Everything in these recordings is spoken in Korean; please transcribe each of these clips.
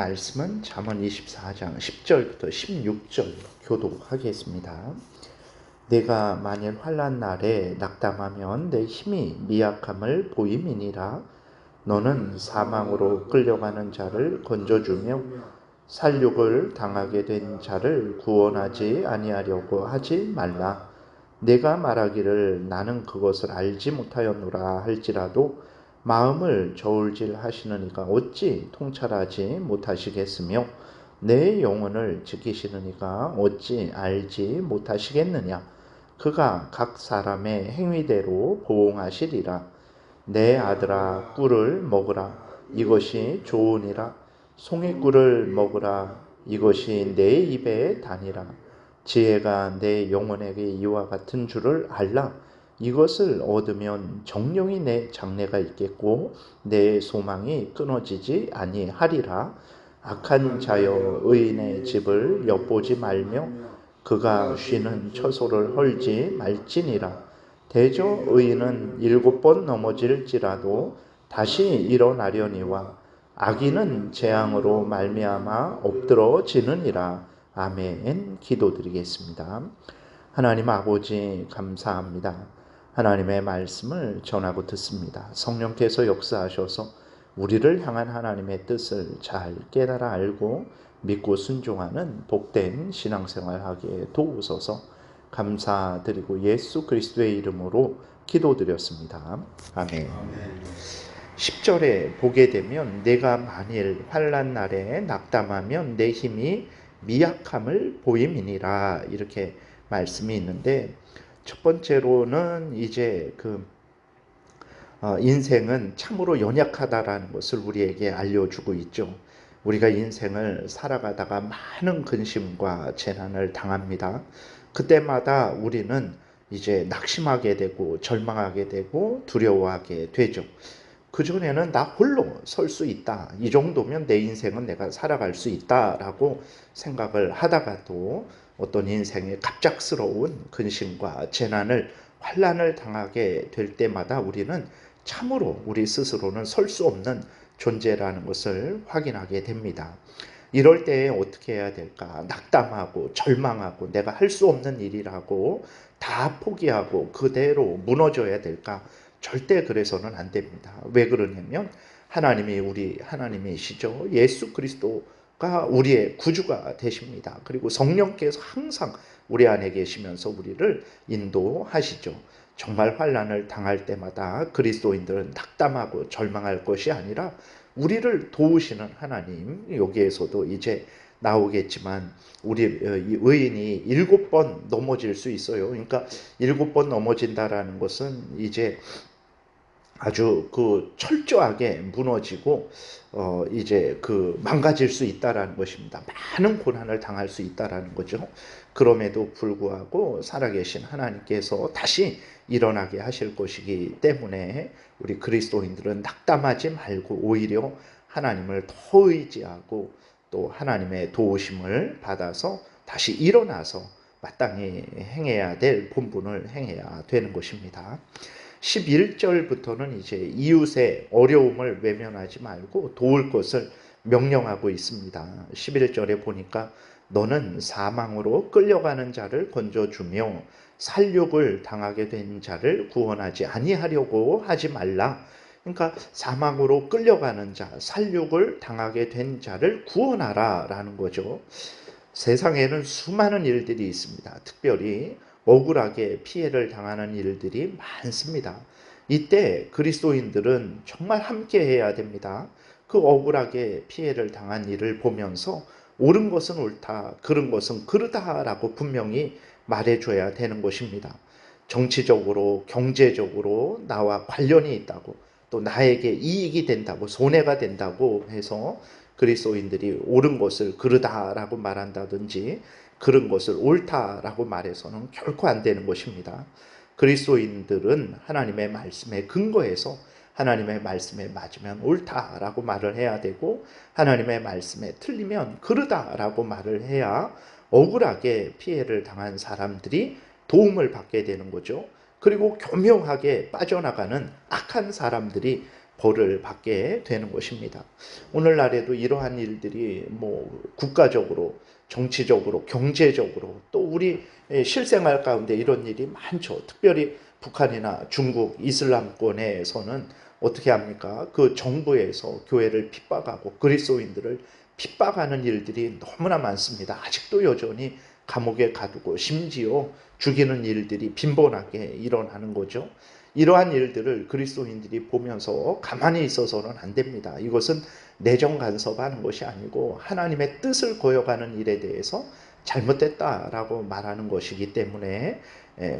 말씀은 잠언 24장 10절부터 16절 교독하겠습니다. 내가 만일 환란 날에 낙담하면 내 힘이 미약함을 보임이니라 너는 사망으로 끌려가는 자를 건져주며 살육을 당하게 된 자를 구원하지 아니하려고 하지 말라. 내가 말하기를 나는 그것을 알지 못하였노라 할지라도 마음을 저울질 하시느니가 어찌 통찰하지 못하시겠으며 내 영혼을 지키시느니가 어찌 알지 못하시겠느냐? 그가 각 사람의 행위대로 보응하시리라. 내 아들아 꿀을 먹으라. 이것이 좋으니라. 송이 꿀을 먹으라. 이것이 내 입에 다니라. 지혜가 내 영혼에게 이와 같은 줄을 알라 이것을 얻으면 정령이 내 장래가 있겠고 내 소망이 끊어지지 아니하리라. 악한 자여 의인의 집을 엿보지 말며 그가 쉬는 처소를 헐지 말지니라. 대저 의인은 일곱 번 넘어질지라도 다시 일어나려니와 악인은 재앙으로 말미암아 엎드러지느니라. 아멘. 기도드리겠습니다. 하나님 아버지 감사합니다. 하나님의 말씀을 전하고 듣습니다. 성령께서 역사하셔서 우리를 향한 하나님의 뜻을 잘 깨달아 알고 믿고 순종하는 복된 신앙생활 하기에 도우소서 감사드리고 예수 그리스도의 이름으로 기도드렸습니다. 아멘. 10절에 보게 되면 내가 만일 환란 날에 낙담하면 내 힘이 미약함을 보임이니라 이렇게 말씀이 있는데 첫 번째로는 이제 그 어, 인생은 참으로 연약하다라는 것을 우리에게 알려주고 있죠. 우리가 인생을 살아가다가 많은 근심과 재난을 당합니다. 그때마다 우리는 이제 낙심하게 되고 절망하게 되고 두려워하게 되죠. 그전에는 나 홀로 설 수 있다. 이 정도면 내 인생은 내가 살아갈 수 있다라고 생각을 하다가도 어떤 인생의 갑작스러운 근심과 재난을 환란을 당하게 될 때마다 우리는 참으로 우리 스스로는 설 수 없는 존재라는 것을 확인하게 됩니다. 이럴 때 어떻게 해야 될까? 낙담하고 절망하고 내가 할 수 없는 일이라고 다 포기하고 그대로 무너져야 될까? 절대 그래서는 안 됩니다. 왜 그러냐면 하나님이 우리 하나님이시죠. 예수 그리스도 가 우리의 구주가 되십니다. 그리고 성령께서 항상 우리 안에 계시면서 우리를 인도하시죠. 정말 환란을 당할 때마다 그리스도인들은 낙담하고 절망할 것이 아니라 우리를 도우시는 하나님 여기에서도 이제 나오겠지만 우리 어, 의인이 일곱 번 넘어질 수 있어요. 그러니까 일곱 번 넘어진다라는 것은 이제 아주 그 철저하게 무너지고 어 이제 그 망가질 수 있다라는 것입니다. 많은 고난을 당할 수 있다라는 거죠. 그럼에도 불구하고 살아계신 하나님께서 다시 일어나게 하실 것이기 때문에 우리 그리스도인들은 낙담하지 말고 오히려 하나님을 더 의지하고 또 하나님의 도우심을 받아서 다시 일어나서 마땅히 행해야 될 본분을 행해야 되는 것입니다. 11절부터는 이제 이웃의 어려움을 외면하지 말고 도울 것을 명령하고 있습니다. 11절에 보니까 너는 사망으로 끌려가는 자를 건져주며 살육을 당하게 된 자를 구원하지 아니하려고 하지 말라. 그러니까 사망으로 끌려가는 자, 살육을 당하게 된 자를 구원하라 라는 거죠. 세상에는 수많은 일들이 있습니다. 특별히 억울하게 피해를 당하는 일들이 많습니다. 이때 그리스도인들은 정말 함께 해야 됩니다. 그 억울하게 피해를 당한 일을 보면서 옳은 것은 옳다, 그른 것은 그르다라고 분명히 말해줘야 되는 것입니다. 정치적으로, 경제적으로 나와 관련이 있다고, 또 나에게 이익이 된다고, 손해가 된다고 해서 그리스도인들이 옳은 것을 그르다라고 말한다든지 그런 것을 옳다라고 말해서는 결코 안 되는 것입니다. 그리스도인들은 하나님의 말씀에 근거해서 하나님의 말씀에 맞으면 옳다라고 말을 해야 되고 하나님의 말씀에 틀리면 그르다라고 말을 해야 억울하게 피해를 당한 사람들이 도움을 받게 되는 거죠. 그리고 교묘하게 빠져나가는 악한 사람들이 벌을 받게 되는 것입니다. 오늘날에도 이러한 일들이 뭐 국가적으로, 정치적으로, 경제적으로 또 우리 실생활 가운데 이런 일이 많죠. 특별히 북한이나 중국, 이슬람권에서는 어떻게 합니까? 그 정부에서 교회를 핍박하고 그리스도인들을 핍박하는 일들이 너무나 많습니다. 아직도 여전히 감옥에 가두고 심지어 죽이는 일들이 빈번하게 일어나는 거죠. 이러한 일들을 그리스도인들이 보면서 가만히 있어서는 안 됩니다. 이것은 내정 간섭하는 것이 아니고 하나님의 뜻을 거여가는 일에 대해서 잘못됐다라고 말하는 것이기 때문에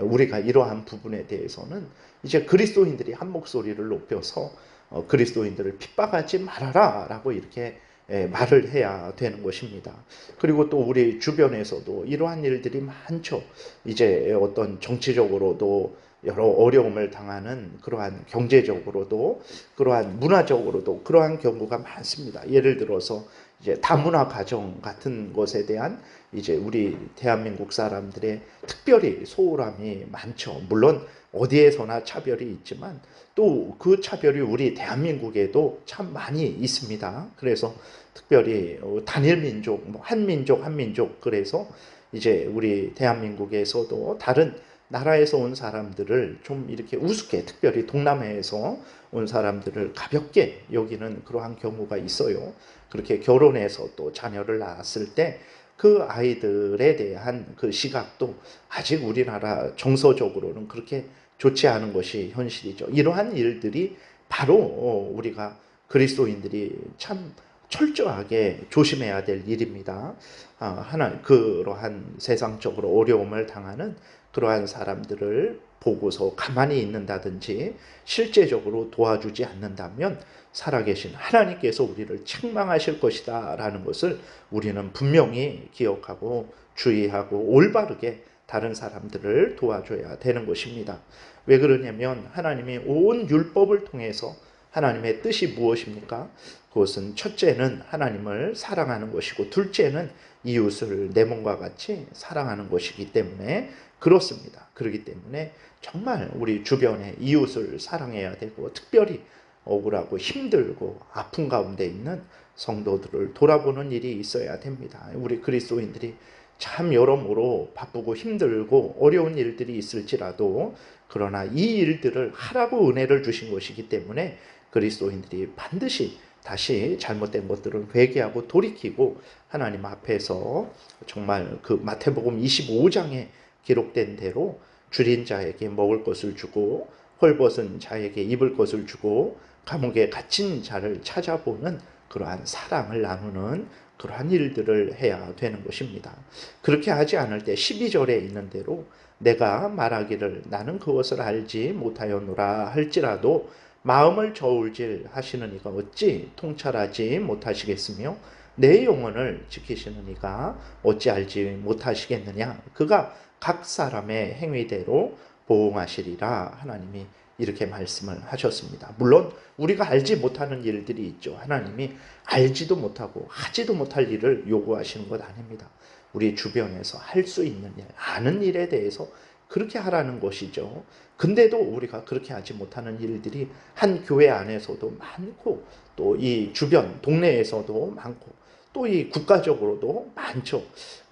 우리가 이러한 부분에 대해서는 이제 그리스도인들이 한 목소리를 높여서 어, 그리스도인들을 핍박하지 말아라라고 이렇게 말을 해야 되는 것입니다. 그리고 또 우리 주변에서도 이러한 일들이 많죠. 이제 어떤 정치적으로도 여러 어려움을 당하는 그러한 경제적으로도 그러한 문화적으로도 그러한 경우가 많습니다. 예를 들어서 이제 다문화 가정 같은 것에 대한 이제 우리 대한민국 사람들의 특별히 소홀함이 많죠. 물론 어디에서나 차별이 있지만 또 그 차별이 우리 대한민국에도 참 많이 있습니다. 그래서 특별히 어, 단일 민족, 뭐한 민족 한 민족 그래서 이제 우리 대한민국에서도 다른 나라에서 온 사람들을 좀 이렇게 우습게 특별히 동남아에서 온 사람들을 가볍게 여기는 그러한 경우가 있어요. 그렇게 결혼해서 또 자녀를 낳았을 때 그 아이들에 대한 그 시각도 아직 우리나라 정서적으로는 그렇게 좋지 않은 것이 현실이죠. 이러한 일들이 바로 어, 우리가 그리스도인들이 참 철저하게 조심해야 될 일입니다. 아, 하나 그러한 세상적으로 어려움을 당하는 그러한 사람들을 보고서 가만히 있는다든지 실제적으로 도와주지 않는다면 살아계신 하나님께서 우리를 책망하실 것이다 라는 것을 우리는 분명히 기억하고 주의하고 올바르게 다른 사람들을 도와줘야 되는 것입니다. 왜 그러냐면 하나님이 온 율법을 통해서 하나님의 뜻이 무엇입니까? 그것은 첫째는 하나님을 사랑하는 것이고 둘째는 이웃을 내 몸과 같이 사랑하는 것이기 때문에 그렇습니다. 그렇기 때문에 정말 우리 주변에 이웃을 사랑해야 되고 특별히 억울하고 힘들고 아픈 가운데 있는 성도들을 돌아보는 일이 있어야 됩니다. 우리 그리스도인들이 참 여러모로 바쁘고 힘들고 어려운 일들이 있을지라도 그러나 이 일들을 하라고 은혜를 주신 것이기 때문에 그리스도인들이 반드시 다시 잘못된 것들은 회개하고 돌이키고 하나님 앞에서 정말 그 마태복음 25장에 기록된 대로 줄인 자에게 먹을 것을 주고 헐벗은 자에게 입을 것을 주고 감옥에 갇힌 자를 찾아보는 그러한 사랑을 나누는 그러한 일들을 해야 되는 것입니다. 그렇게 하지 않을 때 12절에 있는 대로 내가 말하기를 나는 그것을 알지 못하였노라 할지라도 마음을 저울질 하시는 이가 어찌 통찰하지 못하시겠으며 내 영혼을 지키시는 이가 어찌 알지 못하시겠느냐 그가 각 사람의 행위대로 보응하시리라 하나님이 이렇게 말씀을 하셨습니다. 물론 우리가 알지 못하는 일들이 있죠. 하나님이 알지도 못하고 하지도 못할 일을 요구하시는 것 아닙니다. 우리 주변에서 할 수 있는 일, 아는 일에 대해서 그렇게 하라는 것이죠. 근데도 우리가 그렇게 하지 못하는 일들이 한 교회 안에서도 많고 또 이 주변 동네에서도 많고 또 이 국가적으로도 많죠.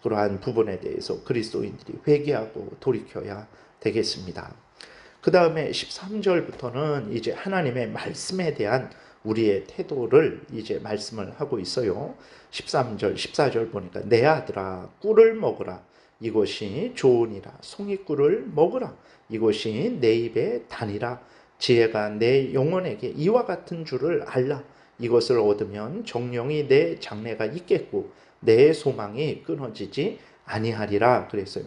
그러한 부분에 대해서 그리스도인들이 회개하고 돌이켜야 되겠습니다. 그 다음에 13절부터는 이제 하나님의 말씀에 대한 우리의 태도를 이제 말씀을 하고 있어요. 13절, 14절 보니까 내 아들아 꿀을 먹으라. 이것이 좋으니라. 송이꿀을 먹으라. 이것이 내 입에 다니라. 지혜가 내 영혼에게 이와 같은 줄을 알라. 이것을 얻으면 정령이 내 장래가 있겠고 내 소망이 끊어지지 아니하리라 그랬어요.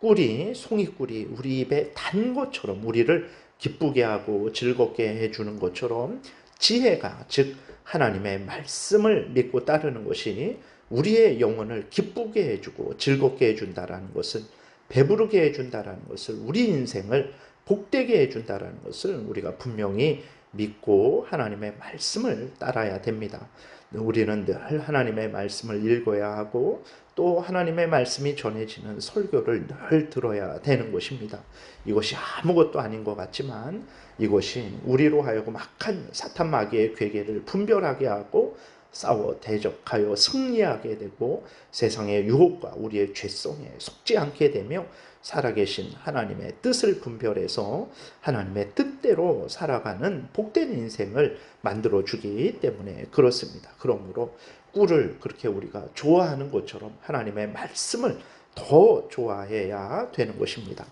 꿀이 송이꿀이 우리 입에 단 것처럼 우리를 기쁘게 하고 즐겁게 해주는 것처럼 지혜가 즉 하나님의 말씀을 믿고 따르는 것이 우리의 영혼을 기쁘게 해주고 즐겁게 해준다라는 것을 배부르게 해준다라는 것을 우리 인생을 복되게 해준다라는 것을 우리가 분명히 믿고 하나님의 말씀을 따라야 됩니다. 우리는 늘 하나님의 말씀을 읽어야 하고 또 하나님의 말씀이 전해지는 설교를 늘 들어야 되는 것입니다. 이것이 아무것도 아닌 것 같지만 이것이 우리로 하여금 악한 사탄 마귀의 괴계를 분별하게 하고 싸워 대적하여 승리하게 되고 세상의 유혹과 우리의 죄성에 속지 않게 되며 살아계신 하나님의 뜻을 분별해서 하나님의 뜻대로 살아가는 복된 인생을 만들어 주기 때문에 그렇습니다. 그러므로 꿀을 그렇게 우리가 좋아하는 것처럼 하나님의 말씀을 더 좋아해야 되는 것입니다.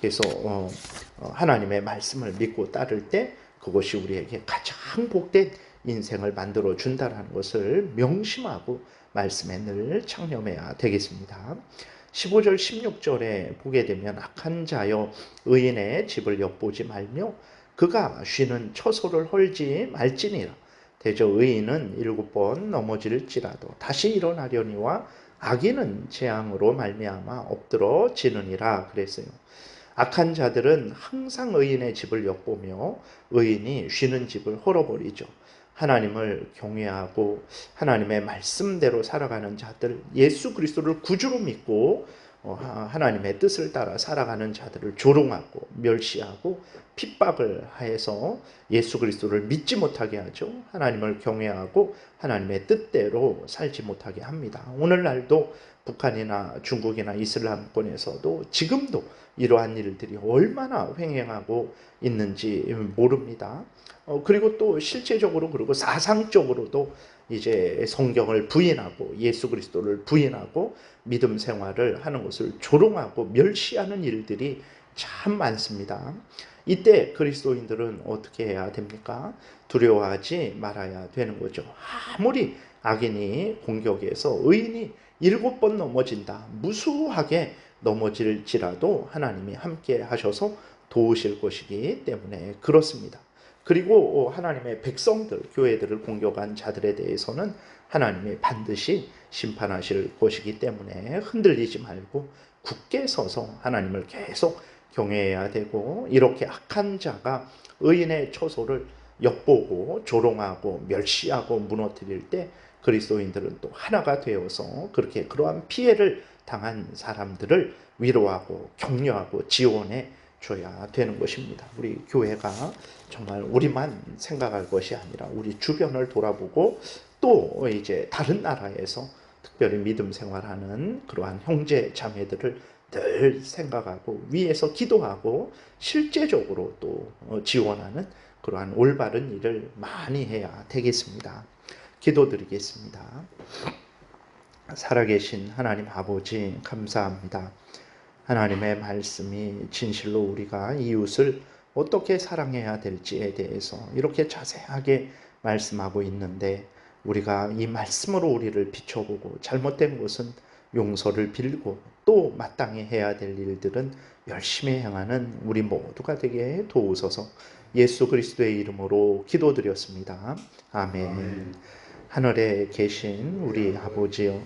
그래서 어, 어, 하나님의 말씀을 믿고 따를 때 그것이 우리에게 가장 복된 인생을 만들어 준다라는 것을 명심하고 말씀에 늘 창념해야 되겠습니다. 15절 16절에 보게 되면 악한 자여 의인의 집을 엿보지 말며 그가 쉬는 처소를 헐지 말지니라 대저 의인은 일곱 번 넘어질지라도 다시 일어나려니와 악인은 재앙으로 말미암아 엎드러 지느니라 그랬어요. 악한 자들은 항상 의인의 집을 엿보며 의인이 쉬는 집을 헐어버리죠. 하나님을 경외하고 하나님의 말씀대로 살아가는 자들, 예수 그리스도를 구주로 믿고 어, 하나님의 뜻을 따라 살아가는 자들을 조롱하고 멸시하고 핍박을 하여서 예수 그리스도를 믿지 못하게 하죠. 하나님을 경외하고 하나님의 뜻대로 살지 못하게 합니다. 오늘날도 북한이나 중국이나 이슬람권에서도 지금도 이러한 일들이 얼마나 횡행하고 있는지 모릅니다. 어, 그리고 또 실제적으로 그리고 사상적으로도 이제 성경을 부인하고 예수 그리스도를 부인하고 믿음 생활을 하는 것을 조롱하고 멸시하는 일들이 참 많습니다. 이때 그리스도인들은 어떻게 해야 됩니까? 두려워하지 말아야 되는 거죠. 아무리 악인이 공격해서 의인이 일곱 번 넘어진다. 무수하게 넘어질지라도 하나님이 함께 하셔서 도우실 것이기 때문에 그렇습니다. 그리고 하나님의 백성들, 교회들을 공격한 자들에 대해서는 하나님이 반드시 심판하실 것이기 때문에 흔들리지 말고 굳게 서서 하나님을 계속 경외해야 되고 이렇게 악한 자가 의인의 처소를 엿보고 조롱하고 멸시하고 무너뜨릴 때 그리스도인들은 또 하나가 되어서 그렇게 그러한 피해를 당한 사람들을 위로하고 격려하고 지원해 줘야 되는 것입니다. 우리 교회가 정말 우리만 생각할 것이 아니라 우리 주변을 돌아보고 또 이제 다른 나라에서 특별히 믿음 생활하는 그러한 형제 자매들을 늘 생각하고 위에서 기도하고 실제적으로 또 지원하는 그러한 올바른 일을 많이 해야 되겠습니다. 기도드리겠습니다. 살아계신 하나님 아버지 감사합니다. 하나님의 말씀이 진실로 우리가 이웃을 어떻게 사랑해야 될지에 대해서 이렇게 자세하게 말씀하고 있는데 우리가 이 말씀으로 우리를 비춰보고 잘못된 것은 용서를 빌고 또 마땅히 해야 될 일들은 열심히 행하는 우리 모두가 되게 도우소서 예수 그리스도의 이름으로 기도드렸습니다. 아멘. 아멘. 하늘에 계신 우리 아버지여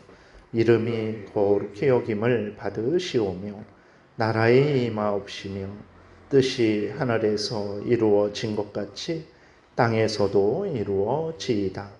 이름이 거룩히 여김을 받으시오며 나라의 임하옵시며 뜻이 하늘에서 이루어진 것 같이 땅에서도 이루어지이다.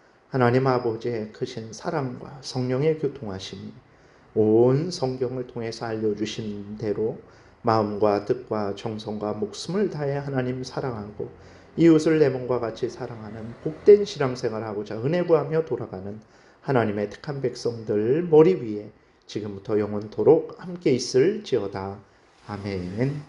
하나님 아버지의 크신 사랑과 성령의 교통하심이 온 성경을 통해서 알려주신 대로 마음과 뜻과 정성과 목숨을 다해 하나님 사랑하고 이웃을 내 몸과 같이 사랑하는 복된 신앙생활 하고자 은혜 구하며 돌아가는 하나님의 택한 백성들 머리 위에 지금부터 영원토록 함께 있을지어다. 아멘.